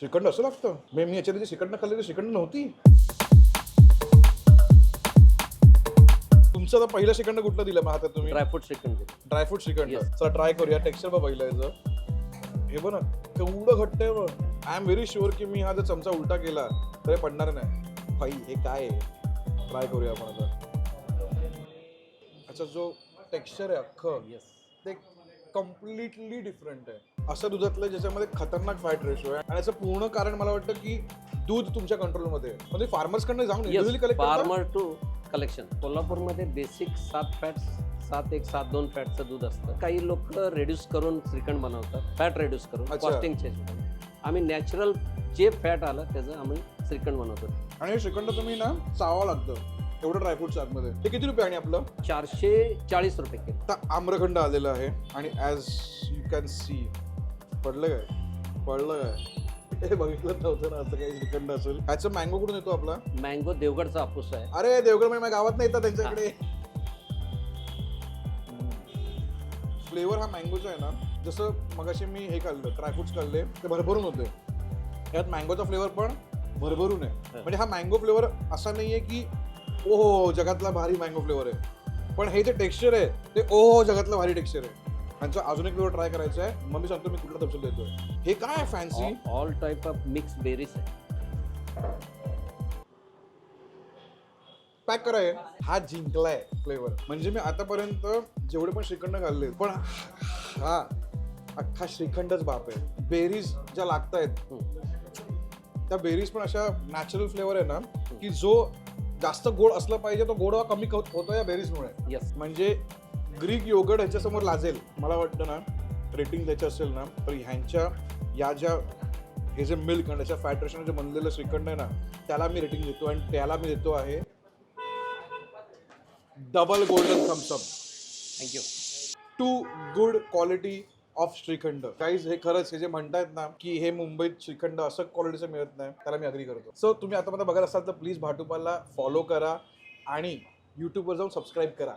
श्रीखंड असं लागतं. मी मी याच्यात श्रीखंड खाल्लेली श्रीखंड नव्हती. तुमचं आता पहिलं श्रीखंड कुठलं दिलं मग हातात तुम्ही? Dry fruit shrikhand. Dry fruit shrikhand. Yes. चला ट्राय करूया टेक्स्चर बघ पहिलं याचं. हे बघ ना केवढं घट्ट आहे बघ. आय एम व्हेरी शुअर की मी हा जर चमचा उलटा केला तर हे पडणार नाही. भाई हे काय आहे? ट्राय करूया आपण आता. अच्छा जो टेक्स्चर आहे अख्खं Yes. ते कम्प्लिटली डिफरंट आहे. असं दुधातलं ज्याच्यामध्ये खतरनाक फॅट रेशो आहे. आणि याचं पूर्ण कारण मला वाटतं की दूध तुमच्या कंट्रोलमध्ये आहे. म्हणजे फार्मर्स कडनं जाऊन? फार्मर टू कलेक्शन कोल्हापूरमध्ये बेसिक सात फॅट्स सात एक सात दोन फॅटचं दूध असतं. काही लोक रेड्यूस करून श्रीखंड बनवतात. फॅट रेड्यूस करून. अच्छा. कॉस्टिंगचे आम्ही नॅचरल जे फॅट आलं त्याचं आम्ही श्रीखंड बनवतो. आणि हे श्रीखंड तुम्ही ना चावावं लागतं. एवढं ड्रायफ्रुट्स आतमध्ये ते किती रुपये आणि आपलं? चारशे चाळीस रुपये किलो. आता आम्रखंड आलेलं आहे आणि ॲज यू कॅन सी पडलं काय? पडलं काय? हे बघितलं नव्हतं ना असं काही श्रीखंड असेल. ह्याचं मँगो कुठून येतो आपला? मँगो देवगडचा हापूस आहे. अरे देवगड माझ्या गावात नाही येतात त्यांच्याकडे. फ्लेवर हा मँगोचा आहे ना. जसं मगाशी मी हे खाल्लं ड्रायफ्रुट्स खाल्ले ते भरभरून होते. यात मँगोचा फ्लेवर पण भरभरून आहे. म्हणजे हा मँगो फ्लेवर असा नाही आहे की ओहो जगातला भारी मँगो फ्लेवर आहे. पण हे जे टेक्स्चर आहे ते ओहो जगातलं भारी टेक्स्चर आहे. ह्यांचा अजून एक फ्लेवर ट्राय करायचा आहे. मग मी सांगतो मी कुठला तपशील देतोय. हे काय fancy all type of mix berries आहे. पॅक कराय हा. जिंकलाय फ्लेवर म्हणजे मी आतापर्यंत जेवढे पण श्रीखंड खाल्ले पण हा अख्खा श्रीखंडच बाप आहे. बेरीज ज्या लागत आहेत त्या बेरीज पण अशा नॅचरल फ्लेवर आहे ना की जो जास्त गोड असलं पाहिजे तो गोडवा कमी होतो या बेरीजमुळे. येस म्हणजे ग्रीक योगड ह्याच्यासमोर लाजेल. मला वाटतं ना रेटिंग द्यायचं असेल ना तर ह्यांच्या या ज्या हे जे मिल्क आणि त्याच्या फॅट रेशन जे बनलेलं श्रीखंड आहे ना त्याला मी रेटिंग देतो आणि त्याला मी देतो आहे double golden thumbs up thank you to good quality of shrikhand. काहीच हे खरंच हे जे म्हणतायत ना की हे मुंबईत श्रीखंड असं क्वालिटीचं मिळत नाही त्याला मी अग्री करतो. सो तुम्ही आतापर्यंत बघत असाल तर प्लीज भाटुपाला फॉलो करा आणि यूट्यूबवर जाऊन सबस्क्राईब करा.